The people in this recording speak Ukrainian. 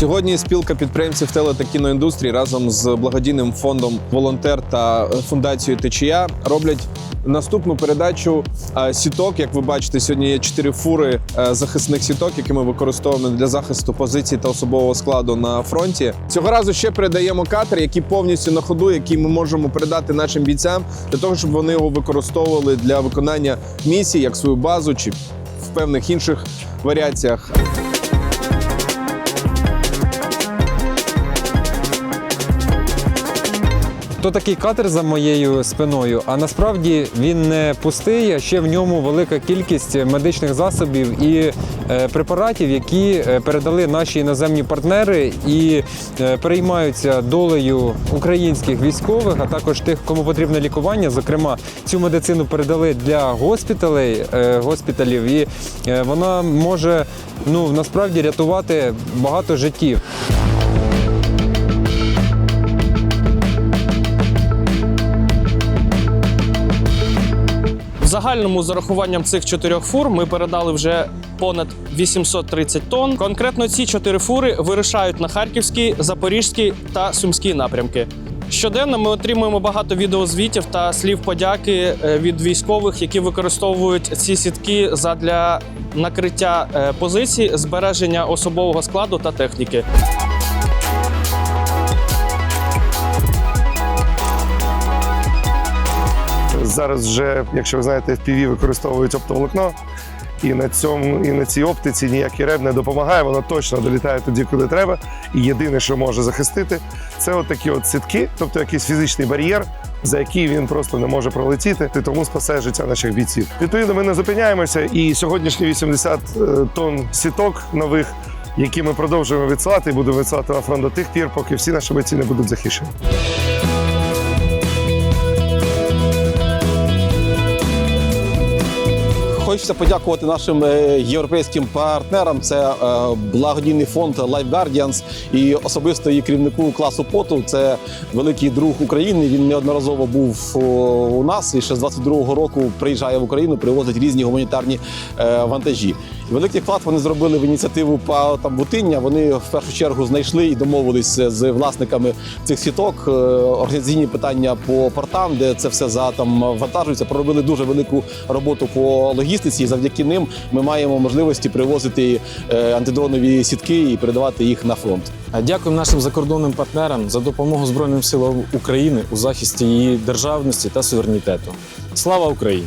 Сьогодні спілка підприємців теле та кіноіндустрії разом з благодійним фондом Волонтер та фундацією Течія роблять наступну передачу е, сіток. Як ви бачите, сьогодні є чотири фури е, захисних сіток, які ми використовуємо для захисту позицій та особового складу на фронті. Цього разу ще передаємо катер, який повністю на ходу, який ми можемо передати нашим бійцям для того, щоб вони його використовували для виконання місій, як свою базу чи в певних інших варіаціях. То такий катер за моєю спиною, а насправді він не пустий, а ще в ньому велика кількість медичних засобів і е, препаратів, які е, передали наші іноземні партнери і е, переймаються долею українських військових, а також тих, кому потрібне лікування. Зокрема, цю медицину передали для госпіталей, госпіталів, і вона може ну насправді рятувати багато життів. Загальному з урахуванням цих чотирьох фур ми передали вже понад 830 тонн. Конкретно ці чотири фури вирушають на Харківський, Запорізький та Сумський напрямки. Щоденно ми отримуємо багато відеозвітів та слів подяки е, від військових, які використовують ці сітки задля накриття е, позицій, збереження особового складу та техніки. Зараз вже, якщо ви знаєте, FPV використовують оптоволокно, і на цьому, і на цій оптиці ніякий реб не допомагає. Воно точно долітає туди, куди треба. І єдине, що може захистити, це от такі от сітки, тобто якийсь фізичний бар'єр, за який він просто не може пролетіти, і тому спасе життя наших бійців. Відповідно, ми не зупиняємося. І сьогоднішні 80 е, тонн сіток нових. Які ми продовжуємо відсилати і будемо відсилати на фронт до тих пір, поки всі наші бійці не будуть захищені. Хочеться подякувати нашим е, європейським партнерам. Це е, благодійний фонд Life Guardians і особисто її керівнику класу поту. Це великий друг України. Він неодноразово був у нас і ще з 22-го року приїжджає в Україну, привозить різні гуманітарні е, вантажі. Великий вклад вони зробили в ініціативу по там Бутиння. Вони в першу чергу знайшли і домовилися з власниками цих сіток. е, Організаційні питання по портам, де це все за там вантажується. Проробили дуже велику роботу по логістиці. І завдяки ним ми маємо можливості привозити е, антидронові сітки і передавати їх на фронт. Дякуємо нашим закордонним партнерам за допомогу Збройним силам України у захисті її державності та суверенітету. Слава Україні!